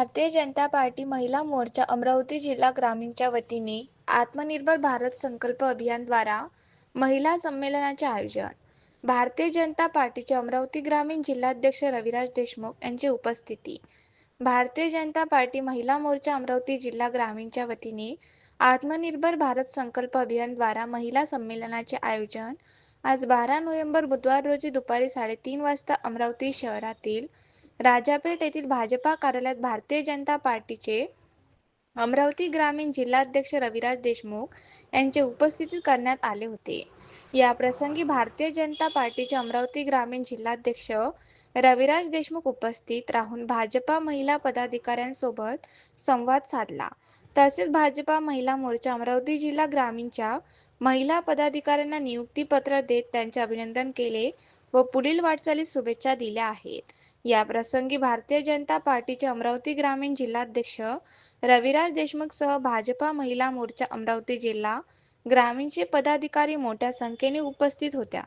Bharatiya Janata party महिला मोर्चा अमरावती जिल्हा ग्रामीणच्या वतीने आत्मनिर्भर भारत संकल्प अभियानद्वारा महिला संमेलनाचे आयोजन. भारतीय जनता पार्टीचे अमरावती ग्रामीण जिल्हाध्यक्ष रविराज देशमुख यांची उपस्थिती. भारतीय जनता पार्टी महिला मोर्चा अमरावती जिल्हा ग्रामीणच्या वतीने आत्मनिर्भर भारत संकल्प अभियानद्वारा महिला संमेलनाचे आयोजन आज बारा नोव्हेंबर बुधवार रोजी दुपारी साडेतीन वाजता अमरावती शहरातील राजापेठ येथील भाजपा कार्यालयात भारतीय जनता पार्टीचे अमरावती ग्रामीण जिल्हाध्यक्ष रविराज देशमुख यांचे उपस्थितीत करण्यात आले होते. या प्रसंगी भारतीय जनता पार्टीचे अमरावती ग्रामीण जिल्हाध्यक्ष रविराज देशमुख उपस्थित राहून भाजपा महिला पदाधिकाऱ्यांसोबत संवाद साधला. तसेच भाजपा महिला मोर्चा अमरावती जिल्हा ग्रामीणच्या महिला पदाधिकाऱ्यांना नियुक्तीपत्र देत त्यांचे अभिनंदन केले. व पुढील वाटचालीस शुभेच्छा दिल्या आहेत. या प्रसंगी भारतीय जनता पार्टीचे अमरावती ग्रामीण जिल्हाध्यक्ष रविराज देशमुख सह भाजपा महिला मोर्चा अमरावती जिल्हा ग्रामीणचे पदाधिकारी मोठ्या संख्येने उपस्थित होत्या.